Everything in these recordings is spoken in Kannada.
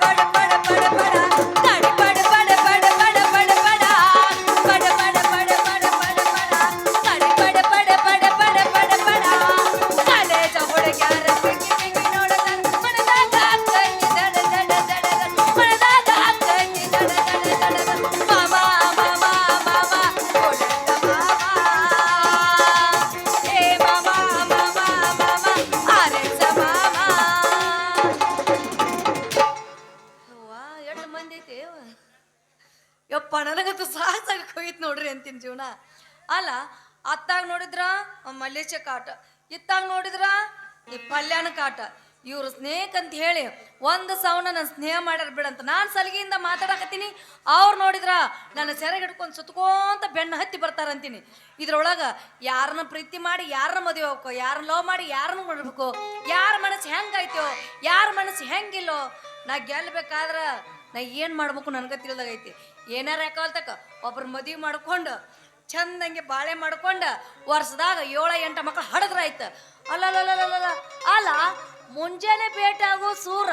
பட பட பட பட ಅವ್ವ. ಯಪ್ಪ, ನನಗಂತೂ ಸಾಕಾಗಿ ಹೋಯ್ತು ನೋಡ್ರಿ ಅಂತೀನಿ ಜೀವನ. ಅಲ್ಲ, ಅತ್ತಾಗ ನೋಡಿದ್ರ ಮಲ್ಲೇಶ ಕಾಟ. ಇತ್ತಾಗ ನೋಡಿದ್ರ, ಈ ಪಲ್ಯಾನ ಕಾಟ. ಇವ್ರ ಸ್ನೇಹಕ್ ಅಂತ ಹೇಳಿ ಒಂದು ಸೌನ ನನ್ನ ಸ್ನೇಹ ಮಾಡ್ಯಾರ ಬಿಡಂತ ನಾನು ಸಲಿಗೆಯಿಂದ ಮಾತಾಡಕತ್ತೀನಿ. ಅವ್ರು ನೋಡಿದ್ರ, ನನ್ನ ಸೆರೆಗೆ ಹಿಡ್ಕೊಂಡು ಬೆಣ್ಣ ಬೆನ್ನು ಹತ್ತಿ ಬರ್ತಾರಂತೀನಿ ಇದ್ರೊಳಗೆ ಯಾರನ್ನ ಪ್ರೀತಿ ಮಾಡಿ, ಯಾರನ್ನ ಮದುವೆ ಹೋಗ್ಕೋ ಯಾರನ್ನ ಲವ್ ಮಾಡಿ, ಯಾರನ್ನ ಮಾಡ್ಬೇಕು, ಯಾರ ಮನಸ್ಸು ಹೆಂಗೈತೋ, ಯಾರ ಮನಸ್ಸು ಹೆಂಗಿಲ್ಲೋ, ನಾ ಗೆಲ್ಬೇಕಾದ್ರ ನಾ ಏನು ಮಾಡ್ಬೇಕು ನನಗೆ ತಿಳಿದಾಗೈತಿ. ಏನಾರ ಯಾಕಲ್ತಕ್ಕ ಒಬ್ರ ಮದುವೆ ಮಾಡ್ಕೊಂಡು, ಚಂದಂಗೆ ಬಾಳೆ ಮಾಡ್ಕೊಂಡು, ವರ್ಷದಾಗ ಏಳ ಎಂಟು ಮಕ್ಕಳು ಹಡದ್ರಾಯ್ತು. ಅಲ್ಲಲ್ಲ ಅಲ್ಲ, ಮುಂಜಾನೆ ಭೇಟಿ ಆಗೋ ಸೂರ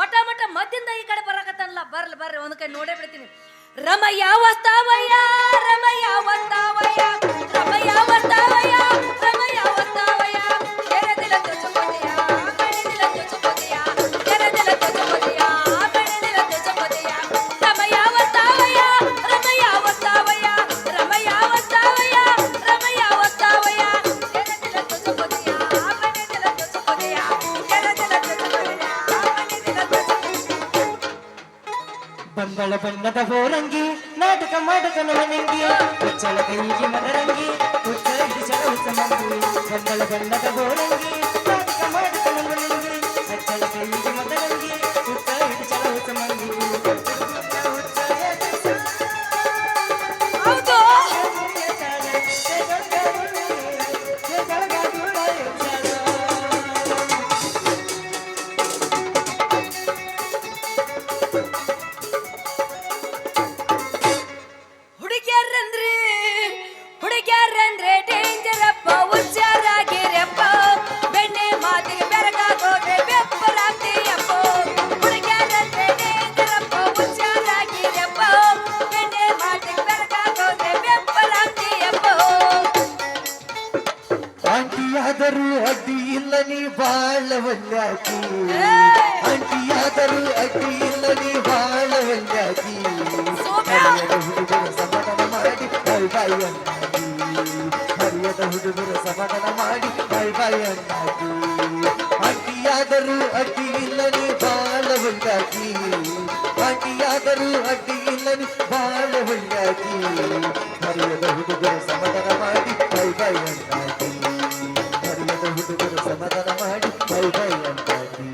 ಮಠ ಮಠ ಮದ್ದಿಂದ ಈ ಕಡೆ ಬರಕತ್ತಲ್ಲ ಬರ್ಲಿ, ಬರ್ರಿ, ಒಂದು ಕೈ ನೋಡೇ ಬಿಡ್ತೀನಿ. ರಮಯ್ಯ ವಸ್ತಾವಯ್ಯ ರಮಯ್ಯ ವಸ್ತಾವಯ್ಯ ರಮಯ್ಯ ವಸ್ತಾವಯ್ಯ. ಬಣ್ಣದ ಹೋರಂಗಿ ನಾಟಕ ಮಾಡಕನ ಮನೆಂಗಿ ಉಚ್ಚಲ ಕೈಗೆ ಮದರಂಗಿ ಉಚ್ಚಲ ಹಿಡಿಸಲ ಉತ್ತಮಂಗಿ ಬಂಗಳ ಬಣ್ಣದ ಹೋರಂಗಿ ನಾಟಕ ಮಾಡಕನ ಮನೆಂಗಿ ಉಚ್ಚಲ ಕೈಗೆ ಮದರಂಗಿ ಉಚ್ಚಲ ಹಿಡಿಸಲ ಉತ್ತಮಂಗಿ ಹರಿಯದ ಹುಡುಗರು ಸಮದರ ಮಾಡಿ ಬೈ ಬೈ ಅನ್ನಾಗಿ ಹರಿಯದ ಹುಡುಗರು ಸಮಾಧಾನ ಮಾಡಿ ಬೈ ಬೈ ಅಂತಾಗಿ.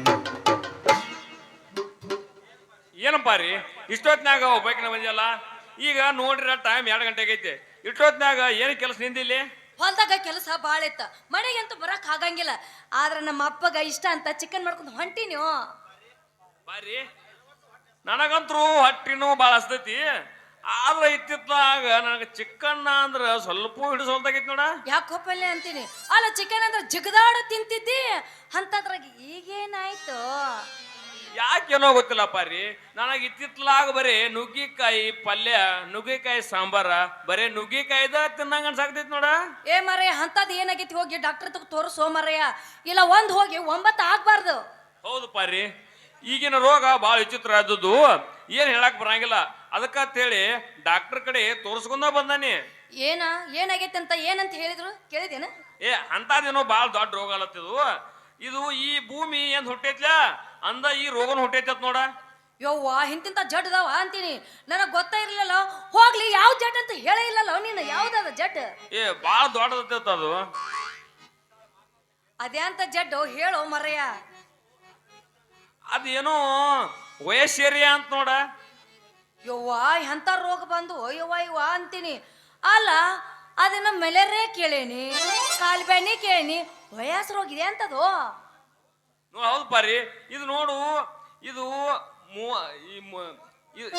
ಏನಪ್ಪ ರೀ? ಇಷ್ಟೊತ್ನಾಗ ಬೈಕ್ನ ಬಂದಿಲ್ಲ ಈಗ ನೋಡ್ರಿ ಟೈಮ್ ಎರಡು ಗಂಟೆ ಆಗೈತೆ ಇಷ್ಟೊತ್ನಾಗ ಏನು ಕೆಲಸ ನಿಂದಿಲ್ಲಿ? ಹೊಲ್ದಾಗ ಕೆಲಸ ಭಾಳ ಇತ್ತ. ಮನೆಗಂತೂ ಬರಕ್ ಆಗಂಗಿಲ್ಲ. ಆದ್ರೆ ನಮ್ಮ ಅಪ್ಪಗ ಇಷ್ಟ ಅಂತ ಚಿಕನ್ ಮಾಡ್ಕೊಂಡು ಹೊಂಟಿನೋ ಬಾರಿ. ನನಗಂತರೂ ಹೊಟ್ಟಿನೂ ಭಾಳ ಹಸ್ತೈತಿ. ಆದ್ರೆ ಇತ್ತಿತ್ತಾಗ ನನಗೆ ಚಿಕ್ಕಣ್ಣ ಅಂದ್ರೆ ಸ್ವಲ್ಪ ಹಿಡಿಸೋಲ್ದಾಗೈತಿ ನೋಡ. ಯಾಕೆ ಪಲ್ಯ ಅಂತೀನಿ? ಅಲ್ಲ ಚಿಕನ್ ಅಂದ್ರೆ ಜಿಗದಾಡ ತಿಂತಿದ್ದಿ? ಅಂತದ್ರಾಗ ಈಗೇನಾಯ್ತು? ಯಾಕೇನೋ ಗೊತ್ತಿಲ್ಲಪ್ಪ ರೀ ನನಗೆ ಇತ್ತಿತ್ಲಾಗ ಬರೀ ನುಗ್ಗಿಕಾಯಿ ಪಲ್ಯ ನುಗ್ಗಿಕಾಯಿ ಸಾಂಬಾರ ಬರೀ ನುಗ್ಗಿಕಾಯಿದ ತಿನ್ನಂಗ ಅನ್ಸಾಕ್ತೈತಿ ನೋಡ. ಏ ಮರಯ್ಯ ಅಂತದ್ ಏನಾಗೈತಿ ಹೋಗಿ ಡಾಕ್ಟರ್ ತಗ ತೋರಿಸೋ ಮರಯ್ಯ ಇಲ್ಲ ಒಂದ್ ಹೋಗಿ ಒಂಬತ್ತು ಆಗ್ಬಾರ್ದು. ಹೌದಪ್ಪ ರೀ ಈಗಿನ ರೋಗ ಭಾಳ ವಿಚಿತ್ರ ಆದದ್ದು. ಏನ್ ಹೇಳಕ್ ಬರಂಗಿಲ್ಲ. ಅದಕ್ಕಂತೇಳಿ ಡಾಕ್ಟರ್ ಕಡೆ ತೋರಿಸ್ಕೊಂಡ ಬಂದಾನಿ. ಏನ ಏನಾಗೈತೆ ಅಂತ ಏನಂತ ಹೇಳಿದ್ರು? ಕೇಳಿದೇನ ಏ ಅಂತದೇನೋ ಬಾಳ ದೊಡ್ಡ ರೋಗ ಅಲ್ಲತ್ತಿದು ಇದು. ಈ ಭೂಮಿ ಏನ್ ಹುಟ್ಟೈತ್ಲ? ಅಂದ ಈ ರೋಗನ ಹುಟ್ಟೈತತ್ ನೋಡ. ಯವ್ವ ಇಂತಿಂತ ಜಡ್ ಅದಾವ ಅಂತೀನಿ. ನನಗ್ ಗೊತ್ತ ಇರ್ಲಿಲ್ಲ ಹೋಗ್ಲಿ ಯಾವ ಜಡ್ ಅಂತ ಹೇಳೇ ಇಲ್ಲಲ್ಲ ನೀನು? ಯಾವ್ದದ ಜಡ್? ಏ ಬಾಳ ದೊಡ್ಡದತ್ತೈತ ಅದು. ಅದೇ ಅಂತ ಜಡ್ಡು ಹೇಳೋ ಮರೆಯ ಅದೇನೋ ವಯಸ್ಸೇರಿಯ ಅಂತ ನೋಡ. ಯವ್ವ ಎಂಥ ರೋಗ ಬಂದು ಯವ್ವ ಯವ್ವ ಅಂತೀನಿ. ಅಲ್ಲ ಅದನ್ನ ಮೆಲೆರೇ ಕೇಳೇನಿ ಕಾಲ್ಬೇನಿ ಕೇಳೇನಿ ವಯಸ್ಸು ರೋಗ ಇದೆ ಅಂತದು? ಹೌದು ಪಾರಿ. ಇದು ನೋಡು ಇದು ಮೂವ ಈ ಮು- ಇ-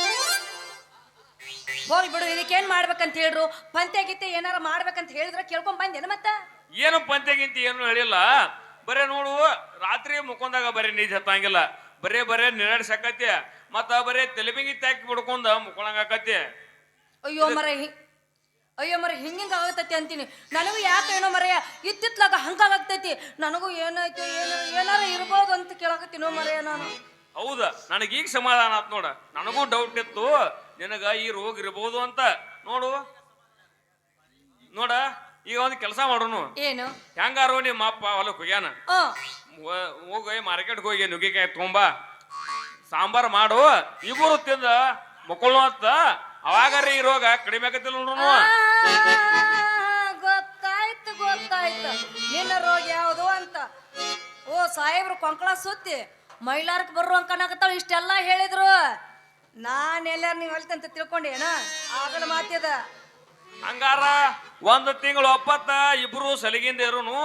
ಹೋಗಿ ಬಿಡು ಇದಕ್ಕೇನ್ ಮಾಡ್ಬೇಕಂತ ಹೇಳ್ರು? ಪಂತೆ ಗಿತ್ತೆ ಏನಾರ ಮಾಡ್ಬೇಕಂತ ಹೇಳಿದ್ರೆ ಕೇಳ್ಕೊಂಡ್ ಬಂದೇನು ಮತ್ತ? ಏನು ಪಂತ್ಯಗಿಂತ ಏನು ಹೇಳಿಲ್ಲ. ಬರೇ ನೋಡು ರಾತ್ರಿ ಮುಕ್ಕೊಂದಾಗ ಬರೀ ನೀ ಹತ್ತಂಗಿಲ್ಲ. ಬರೇ ಬರೇ ನಿರಾಡ್ಸಕತಿ ಮತ್ತ ಬರೇ ತೆಲಿಬಿಂಗಿ ತಾಕಿ ಬಿಡ್ಕೊಂಡ ಮುಕ್ಕೊಳಂಗಾಕತಿ ಅಯ್ಯೋ ಮರ ಅಯ್ಯೋ ಮರ ಹಿಂಗಿಂಗ ಆಗತೈತಿ ಅಂತೀನಿ. ನನಗೂ ಯಾಕೆ ಏನೋ ಮರೆಯ ಇತ್ತಿತ್ಲಾಗ ಹಂಗಾಗತೈತಿ ನನಗೂ ಏನಾಯ್ತು ಏನು ಏನಾರ ಇರ್ಬೋದು ಅಂತ ಕೇಳಕತ್ತೀನೋ ಮರೆಯ ನಾನು. ಹೌದ ನನಗೀಗ ಈಗ ಸಮಾಧಾನ ಆತ್ ನೋಡ. ನನಗೂ ಡೌಟ್ ಇತ್ತು ನಿನಗ ಈ ರೋಗ ಇರ್ಬೋದು ಅಂತ. ನೋಡು. ನೋಡ ಈಗ ಒಂದು ಕೆಲಸ ಮಾಡೋನು. ಏನು? ಹೆಂಗಾರೋ ನಿಮ್ಮ ಅಪ್ಪ ಹೊಲಕ್ಕೆ ಹೋಗ್ಯಾನ? ಹೋಗಿ ಮಾರ್ಕೆಟ್ಗೆ ಹೋಗಿ ನುಗ್ಗಿಕಾಯಿ ತೊಂಬ ಸಾಂಬಾರ್ ಮಾಡು ಇಬ್ಬರು ತಿಂದ ಮಕ್ಕಳು ಅಂತ ರೀ ಈ ರೋಗ ಕಡಿಮೆ ಆಗತ್ತಿಲ್ಲ ನೋಡ್ರು ಗೊತ್ತಾಯ್ತು ಗೊತ್ತಾಯ್ತು. ನಿನ್ನ ರೋಗ ಯಾವುದು ಅಂತ. ಓ ಸಾಹೇಬ್ರು ಕೊಂಕಳ ಸುತ್ತಿ ಮೈಲಾರಕ್ಕೆ ಬರುವ ಕಣಕತ್ತಾಳ ಇಷ್ಟೆಲ್ಲ ಹೇಳಿದ್ರು. ನಾನು ಎಲ್ಲಾರು ನೀವು ಹೇಳ್ತಂತ ತಿಳ್ಕೊಂಡೇನ ಆಗಲ ಮಾತಿದ ಹಂಗಾರ ಒಂದು ತಿಂಗಳು ಒಪ್ಪತ್ತ ಇಬ್ರು ಸಲಿಗಿಂದ ಇರುನು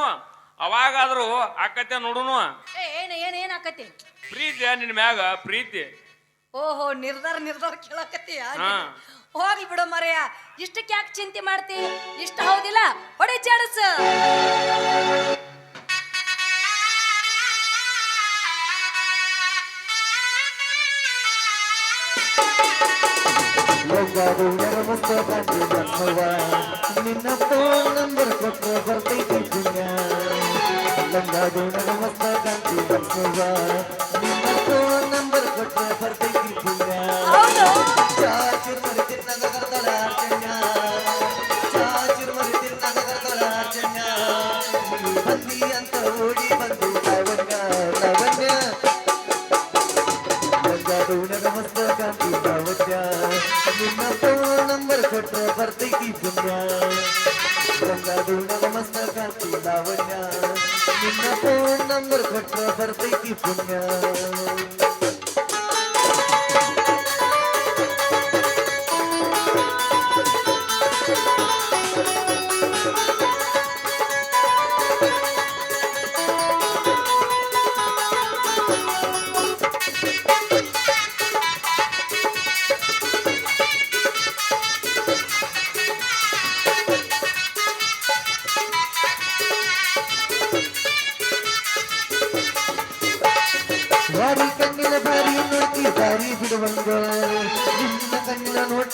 ಅವಾಗಾದ್ರು ಆಕತ್ತೆ ನೋಡುನು. ಏ ಏನು ಏನು ಆಕತಿ? ಪ್ರೀತಿ ನಿನ್ ಮ್ಯಾಗ? ಪ್ರೀತಿ. ಓಹೋ ನಿರ್ಧಾರ ನಿರ್ಧಾರ ಕೇಳಕತ್ತೀಯ? ಹಾ. ಹೋಗ್ಲಿ ಬಿಡು ಮರೆಯ. ಇಷ್ಟಕ್ಕೆ ಯಾಕೆ ಚಿಂತೆ ಮಾಡ್ತಿ? ಇಷ್ಟ ಹೌದಿಲ್ಲ? ಹೊಡೆ ಚಾಡಸ್. ಲಂಗಾದು ಮಸ್ತ ಕಾಂತಿ ಬಸವ ನಿನ್ನ ಫೋನ್ ನಂಬರ್ ಕೊಟ್ಟು ಬರ್ತೈತಿ ಪುಣ್ಯ ಲಂಗಾದು ಮಸ್ತ ಕಾಂತಿ ಬಸವ ಬರ್ತೈತಿ ಪುಣ್ಯ ಲಂಗಾದು ಮಸ್ತ ಕಾಂತಿ ಲಾವಣ್ಯ ನಿನ್ನ ಫೋನ್ ನಂಬರ್ ಕೊಟ್ಟು ಬರ್ತೈತಿ ಪುಣ್ಯ ವಾರಿ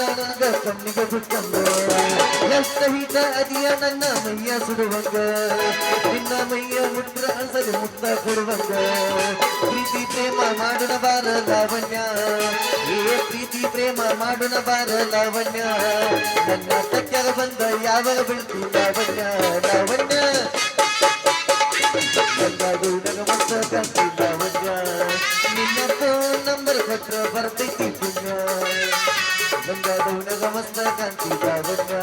ನನಗ ಕಣ್ಣಿಗೆ ಬಿಟ್ಟಂಗ ಎಷ್ಟ ಹಿತ ಅದಿಯ ನನ್ನ ಮೈಯ ಸುಡುವಂಗ. ನಿನ್ನ ಮೈಯ ಮುಟ್ರ ಅಸಲು ಮುತ್ತ ಕೊಡುವಂಗ. ಪ್ರೀತಿ, ಪ್ರೇಮ ಮಾಡುನ ಬಾರ ಲಾವಣ್ಯ. ಏ ಪ್ರೀತಿ, ಪ್ರೇಮ ಮಾಡನ ಬಾರ ಲಾವಣ್ಯ. ನನ್ನ ಸತ್ಯರ ಬಂದ ಯಾವಾಗ ಬಿಡ್ತು ಲಾವಣ್ಯ? ಲಾವಣ್ಯ. ಲಾವಣ್ಯ. ನಿನ್ನ ಫೋನ್ ನಂಬರ್ ಕೊಟ್ರ ಬರ್ತೈತಿ ಪುಣ್ಯ. ಗಂಗಾದು ನಗಮಸ್ತ ಕಾಂತಿ ಲಾವಣ್ಯ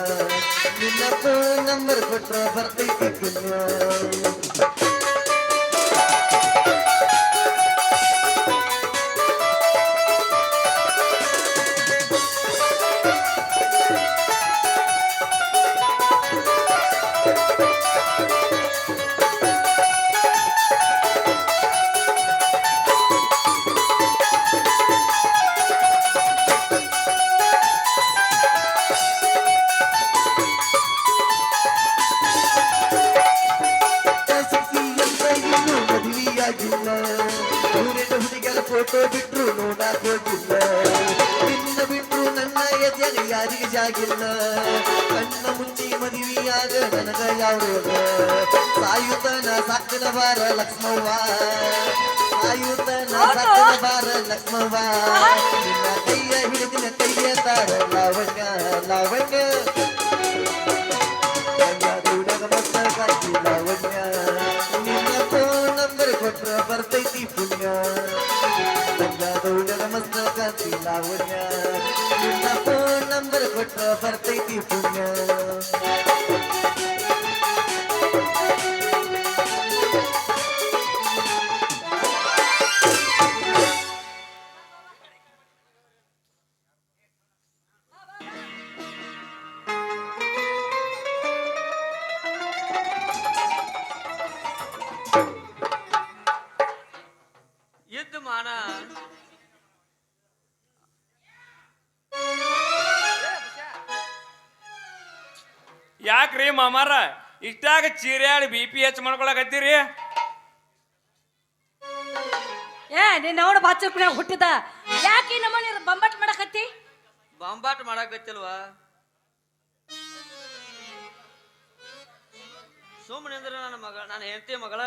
ನಿನ್ನ ಫೋನ್ ನಂಬರ್ ಕೊಟ್ರ ಬರ್ತೈತಿ ಕಣ್ಣ ಮುಂದೆ ಮದುವೆಯಾಗ ನನಗ ಯಾವ ಸಾಯುತನ ಸಾಕಿನ ಬಾರ ಲಕ್ಷ್ಮವ್ವ ಸಾಯುತನ ಸಾಕಿನ ಬಾರ ಲಕ್ಷ್ಮವ್ವ ನಿನ್ನ ಕೈಯ ಹಿಡಿದಿನ ಕೈಯ ತಾರ ಲಾವಣ್ಯ ಲಾವಣ್ಯ ಗಂಗಾಧೂಡಗ ಮಸ್ತ ಕಾಂತಿ ಲಾವಣ್ಯ ನಿನ್ನ ಫೋನ್ ನಂಬರ್ ಕೊಟ್ರ ಬರ್ತೈತಿ ಪುಣ್ಯ ಗಂಗಾಧೂಡಗ ಮಸ್ತ ಕಾಂತಿ ಲಾವಣ್ಯ ನಿನ್ನ ಫೋನ್ ನಂಬರ್ ಕೊಟ್ರ ಬರ್ತೈತಿ ಪುಣ್ಯ ಯಾಕ್ರಿ ಮಾಮಾರ ಇಷ್ಟಾಗ ಚೀರ್ಯಾಡಿ ಬಿ ಪಿ ಹೆಚ್ಚು ಮಾಡ್ಕೊಳಕತ್ತೀರಿ? ಏ ನಿನ್ನ ನೋಡ ಬಾಚರ್ಕುನ್ಯಾಗ ಹುಟ್ಟಿದ. ಯಾಕೆ ನಮ್ಮ ಬೊಂಬಾಟ್ ಬಂಬಟ್ ಮಾಡಕತ್ತಿ? ಬಾಂಬಾಟ್ ಮಾಡಾಕತ್ತಿಲ್ವಾ? ಸುಮ್ಮನೆ ಅಂದ್ರೆ ನನ್ನ ಮಗ ನನ್ನ ಹೆಂಡತಿ ಮಗಳ.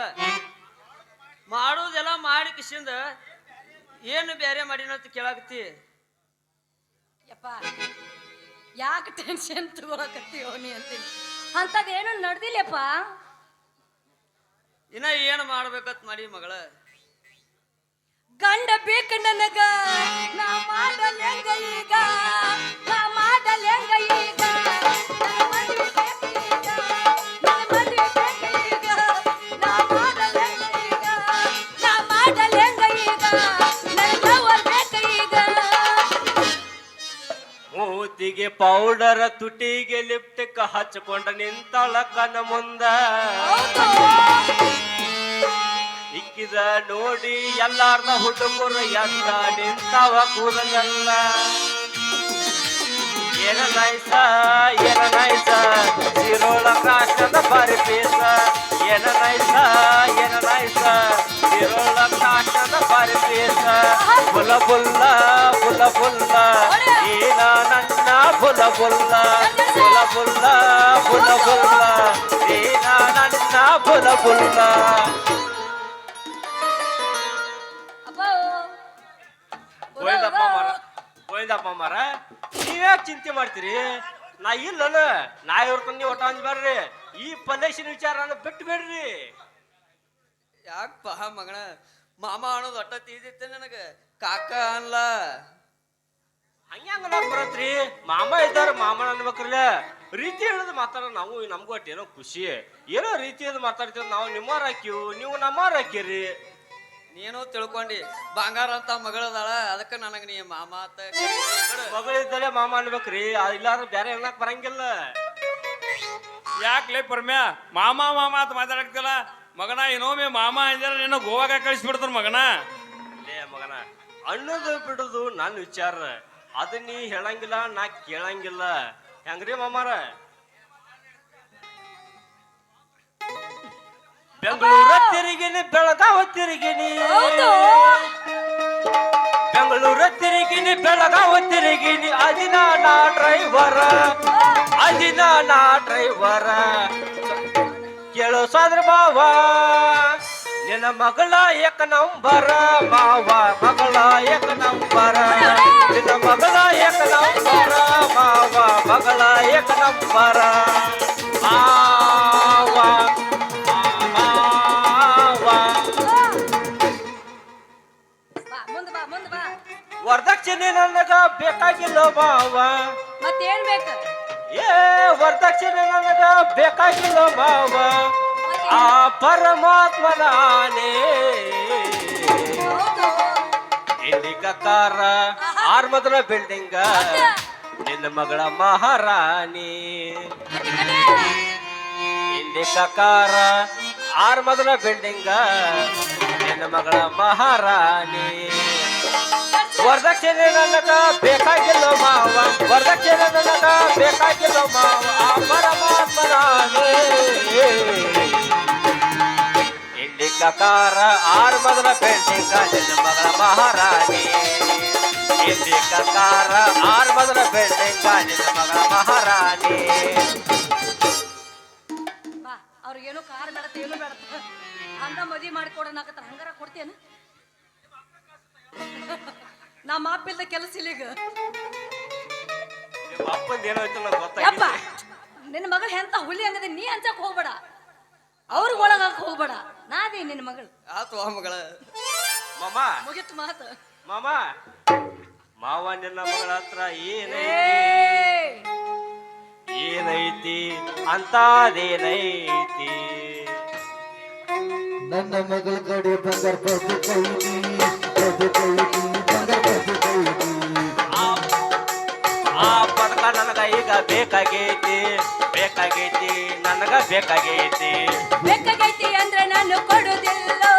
ಮಾಡೋದೆಲ್ಲ ಮಾಡಿ ಕಿಶಿಂದ ಏನು ಬೇರೆ ಮಾಡಿನ ಅಂತ ಕೇಳಾಕತ್ತಿ. ಯಪ್ಪ ಯಾಕೆ ಟೆನ್ಷನ್ ತಗೊಳಕತ್ತೀವೋ ನೀ ಅಂತೀನಿ. ಅಂಥದ್ದೇನು ನಡೆದಿಲ್ಲಪ್ಪ ಇನ್ನ ಏನು ಮಾಡ್ಬೇಕತ್ ಮಾಡಿ ಮಗಳ? ಗಂಡ ಬೇಕು ನನಗ ನಾ ಮಾಡಲ್ ಹೆಂಗ ಈಗ? ನಾ ಮಾಡಲ್ ಹೆಂಗ ಈಗ? ಮೂತಿಗೆ ಪೌಡರ್, ತುಟಿಗೆ ಲಿಪ್ಟಿಕ್ ಹಚ್ಕೊಂಡ ನಿಂತಳ ಕನ ಮುಂದ. ಇಕ್ಕಿದ ನೋಡಿ ಎಲ್ಲಾರ್ದ ಹುಡುಗರು ಎಲ್ಲ ನಿಂತವ ಕೂದಲೆಲ್ಲ. ಏನ ನೈಸ ಏನ ನೈಸ ಸಿರೋಳ ಕಾಷ್ಟದ ಬಾರಿ ಪೀಸ ಏನ ನೈಸ ಏನ ನೈಸ ಸಿರೋಳ ಕಾಷ್ಟದ ಬಾರಿ ಪೀಸ ಬುಲ ಬುಲ್ಲ ಬುಲ ಬುಲ್ಲ ಏನ ನನ್ನ ಬುಲ ಬುಲ್ಲ ಬುಲ ಬುಲ್ಲ ಬುಲ ಬುಲ್ಲ ಏನ ನನ್ನ ಬುಲ ಬುಲ್ಲ ಗೋವಿಂದಪ್ಪ ಮಾರ ನೀವ್ಯಾಕೆ ಚಿಂತೆ ಮಾಡ್ತೀರಿ? ನಾ ಇಲ್ಲನ ನಾ ಇವ್ರ ನೀವು ಒಟ್ಟ ಅಂದ್ಬೇಡ್ರಿ ಈ ಪಲ್ಲೇಶಿನ ವಿಚಾರನ ಬಿಟ್ಟು ಬೇಡ್ರಿ. ಯಾಕಪ್ಪ ಮಗಣ ಮಾಮ ಅನ್ನೋದು ಒಟ್ಟ ತೀದಿತ್ತೆ ನನಗ. ಕಾಕ ಅನ್ಲ. ಹಂಗ್ಯಾಂಗ ಬರತ್ರಿ. ಮಾಮ ಇದ್ದಾರ ಮಾಮ ಅನ್ಬೇಕ್ರಲ್ಲ ರೀತಿ ಹೇಳೋದು ಮಾತಾಡ ನಾವು ನಮ್ಗೂ ಒಟ್ಟು ಏನೋ ಖುಷಿ. ಏನೋ ರೀತಿಯದು ಮಾತಾಡ್ತೀವಿ ನಾವು ನಿಮ್ಮವ್ರ ಹಾಕಿವು ನೀವು ನಮ್ಮವ್ರ ಹಾಕಿರಿ. ನೀನು ತಿಳ್ಕೊಂಡಿ. ಬಂಗಾರ ಅಂತ ಮಗಳದಾಳ ಅದಕ್ಕೆ ನನಗೆ ನೀ ಮಾಮ ಅಂತ ಕರೀತಿ. ಮಗಳಿದ್ದಲೇ ಮಾಮ ಅನ್ಬೇಕ್ರಿ ಇಲ್ಲ ಇಲ್ಲಾಂದ್ರೆ ಬೇರೆ ಹೇಳಕ್ ಬರಂಗಿಲ್ಲ. ಯಾಕ್ಲೆ ಪರಮ್ಯ ಮಾಮ ಮಾಮ ಅಂತ ಮಾತಾಡಕ್ತಿಲ್ಲ. ಮಗನ ಇನ್ನೊಮ್ಮೆ ಮಾಮ ಅಂದ್ರೆ ನಿನ್ನ ಗೋವಾಗ ಕಳಿಸ್ಬಿಡ್ತಾರ ಮಗನ. ಲೇ ಮಗನ ಅನ್ನೋದು ಬಿಡುದು ನನ್ನ ವಿಚಾರ. ಅದ ನೀ ಹೇಳಂಗಿಲ್ಲ ನಾ ಕೇಳಂಗಿಲ್ಲ. ಹೆಂಗ್ರಿ ಮಾಮಾರ? ಬೆಂಗಳೂರ ತಿರುಗಿನಿ ಬೆಳಗಾವ ತಿರುಗಿನಿ. ಬೆಂಗಳೂರ ತಿರುಗಿನಿ ಬೆಳಗಾವ ತಿರುಗಿನಿ. ಅದಿನ ನಾ ಡ್ರೈವರ ಅದಿನ ನಾ ಡ್ರೈವರ. ಕೇಳೋ ಸಾದ್ರ ಮಾವ ನಿನ್ನ ಮಗಳ ಏಕ ನಂಬರ. ಮಾವ ಮಗಳ ಏಕ ನಂಬರ. ನಿನ್ನ ಮಗಳ ಏಕ ನಂಬರ. ಮಾವ ಮಗಳ ಏಕ ನಂಬರ. ಮಾವ ವರದಕ್ಷಿಣೆ ನನಗ ಬೇಕಾಗಿಲ್ಲ ಬಾವ. ಮತ್ತೇನ್ ಬೇಕ? ಏ ವರದಕ್ಷಿಣೆ ನನಗ ಬೇಕಾಗಿಲ್ಲ ಬಾವ. ಆ ಪರಮಾತ್ಮನ ಇಲ್ಲಿ ಕತ್ತಾರ ಮೊದಲ ಬಿಲ್ಡಿಂಗ. ನಿನ್ನ ಮಗಳ ಮಹಾರಾಣಿ. ಇಲ್ಲಿ ಕಾರ ಆರ್ ಮೊದಲ ಬಿಲ್ಡಿಂಗ. ನಿನ್ನ ಮಗಳ ಮಹಾರಾಣಿ. ವರದಕ್ಷಿಣೆ ನನಗ ಬೇಕಾಗಿಲ್ಲ ಮಾವ ವರದಕ್ಷಿಣೆ ನನಗ ಬೇಕಾಗಿಲ್ಲ ಮಾವ, ಆ ಪರಮಾತ್ಮನಾನೇ ಇಲ್ಲಿ ಕಕಾರ ಆರ್ ಮೊದಲ ಪೇಂಟಿಂಗ್ ನಿನ್ನ ಮಗಳ ಮಹಾರಾಣಿ. ಇಲ್ಲಿ ಕಕಾರ ಆರ್ ಮೊದಲ ಬಿಲ್ಡಿಂಗ ನಿನ್ನ ಮಗಳ ಮಹಾರಾಣಿ. ಅವ್ರಿಗೇನು ಕಾರ್ ಬೇಡತ್ತ, ಏನು ಬೇಡತ್ತ. ಹಂಗ ಮಾಡಿ ಮಾಡಿಕೊಡೋಣಾಕತ್ತ ಹಂಗಾರ ಕೊಡ್ತೇನು? ನಮ್ಮ ಅಪ್ಪಿಲ್ದ ಕೆಲಸ ಇಲ್ಲ ಈಗ ಅಪ್ಪಂದ ಏನಾಯ್ತು ನಂಗೆ ಯಪ್ಪ ಗೊತ್ತಾಗಿಲ್ಲ ನಿನ್ನ ಮಗಳು ಎಂತ ಹುಲಿ ಹಂಗದೆ ನೀ ಅಂಚಕ್ ಹೋಗ್ಬೇಡ. ಅವ್ರಿಗೆ ಒಳಗಾಕ ಹೋಗ್ಬೇಡ. ನಾದೇ ನಿನ್ನ ಮಗಳು. ಆತು ಆ ಮಗಳ. ಮಾಮ. ಮುಗಿತ್ ಮಾತು. ಮಾಮ. ಮಾವ ನಿನ್ನ ಮಗಳ ಹತ್ರ ಏನೈತಿ ಏಯ್! ಏನೈತಿ? ಅಂತಾದೇನೈತಿ? ನನ್ನ ಮಗಳ ಕಡೆ ಬಂಗಾರ ಬದುಕೈತಿ ಕೈದಿ ಆ- ಪದಕ ನನಗ ಈಗ ಬೇಕಾಗೈತಿ ಬೇಕಾಗೈತಿ ನನಗ ಬೇಕಾಗೈತಿ. ಬೇಕಾಗೈತಿ ಅಂದ್ರೆ ನಾನು ಕೊಡುದಿಲ್ಲೋ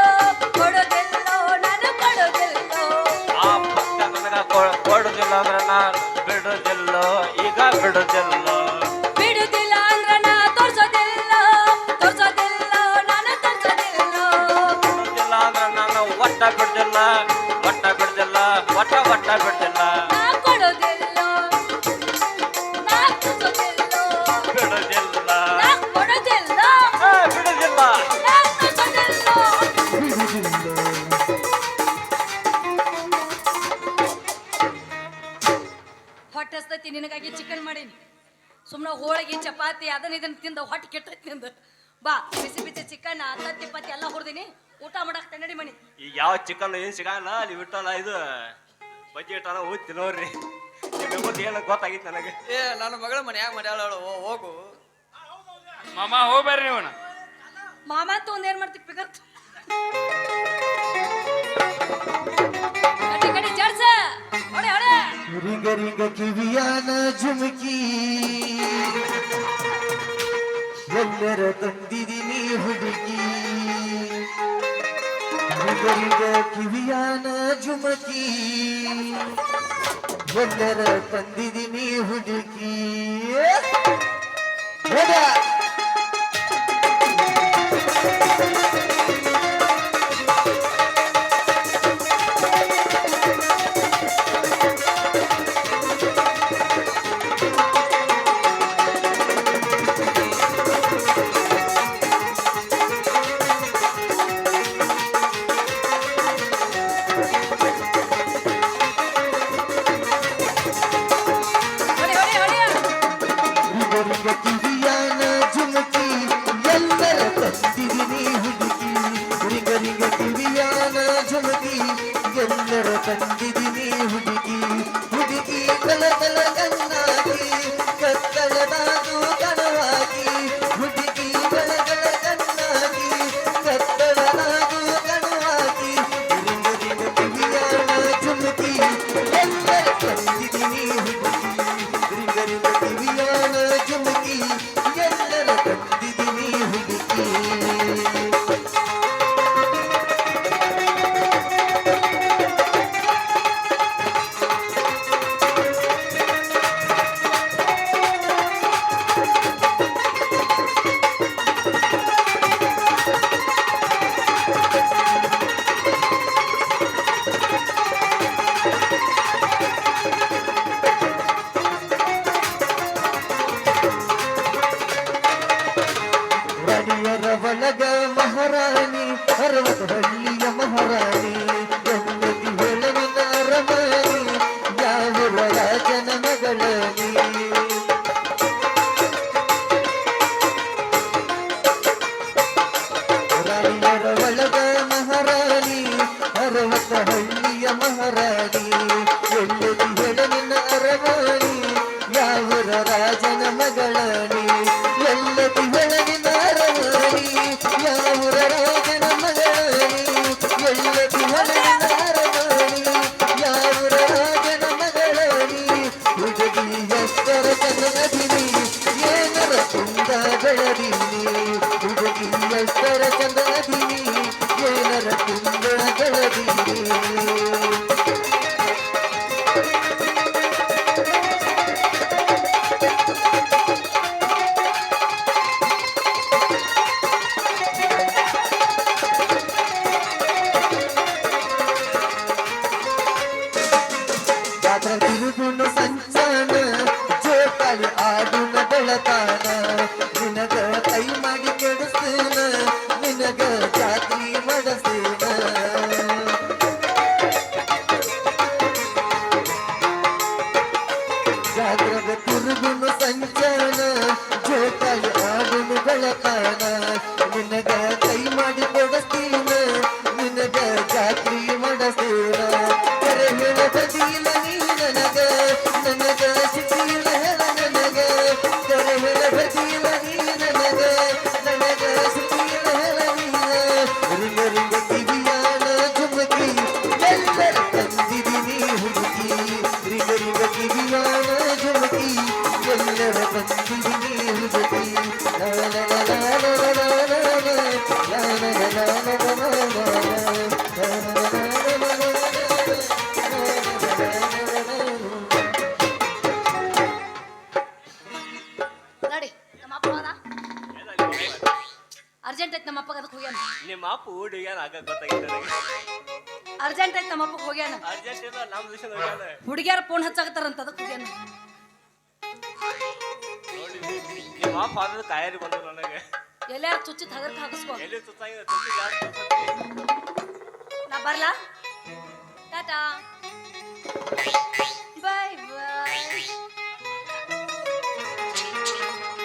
ಒಟ್ಟ ಒಟ್ಟ ಬಿಟ್ಟಿಲ್ಲ ಹೊಟ್ಟಸ್ತತಿ ನಿನಗಾಗಿ ಚಿಕನ್ ಮಾಡೀನಿ. ಸುಮ್ಮನೆ ಹೋಳಿಗೆ ಚಪಾತಿ ಅದನ್ನ ಇದನ್ನ ತಿಂದ ಹೊಟ್ಟೆ ಕೆಟ್ಟೈತಿ ನಿಂದು. ಬಾ ಬಿಸಿ ಬಿಸಿ ಚಿಕನ್ ತತ್ತಿ ಪತ್ತಿ ಎಲ್ಲ ಹುರಿದೀನಿ. ಊಟ ಮಾಡಕ್ ತನ್ನಡಿ ಮಣಿ ಈಗ ಯಾವ ಚಿಕನ್ ಏನು ಸಿಗಲ್ಲ ಅಲ್ಲಿ ಬಿಟ್ಟಲ್ಲ ಇದು. ಬಜೆಟ್ ಅದ ಹೋಗ್ತಿ ನೋಡ್ರಿ. ನಿಮ್ಗೆ ಏನು ಗೊತ್ತಾಗಿತ್ತು ನನಗೆ. ಏ ನನ್ನ ಮಗಳ ಮನ್ಯಾಗ ಮನ್ಯಾಳ ಹೋಗು. ಮಾಮ ಹೋಗ್ಬೇಡ್ರಿ ನೀವು ಮಾಮ ಅಂತ ಒಂದ್ ಏನ್ ಮಾಡ್ತಿ ಪಿಗತ್ ಕಟ್ಟಿ ರಿಂಗ ರಿಂಗ ಕಿವಿಯಾನ ಜುಮುಕಿ ಎಲ್ಲರ ತಂದಿದಿ ಹುಡುಗಿ ಗುರಿಗರಿದ ಕಿವಿಯಾನ ಜುಮಕಿ ಬಂದರ ತಂದಿದಿನಿ ಹುಡುಕಿ. Bây. Thank you. ಅಪ್ಪ ಹುಡುಗ್ಯಾನ ಅರ್ಜೆಂಟ್ ಆಯ್ತು ನಮ್ಮ ಅಪ್ಪಗೆ ಹೋಗ್ಯಾನ. ಅರ್ಜೆಂಟ್ ನಮ್ಮ ದಿವಸ ಹೋಗ್ಯಾನ ಹುಡುಗಿಯರ ಫೋನ್ ಹಚ್ಚಾಕತ್ತಾರಂತ ಅದಕ್ಕೆ ಹೋಗ್ಯಾನ. ನೋಡಿ, ನಿಮ್ಮ ಅಪ್ಪ ನನಗೆ. ಎಲ್ಲಾರು ಚುಚ್ಚಿ ತಗರ್ಕ ಹಾಕಿಸ್ಕೊ. ಎಲ್ಲಿ ನಾ ಬರ್ಲಾ? ಟಾಟಾ.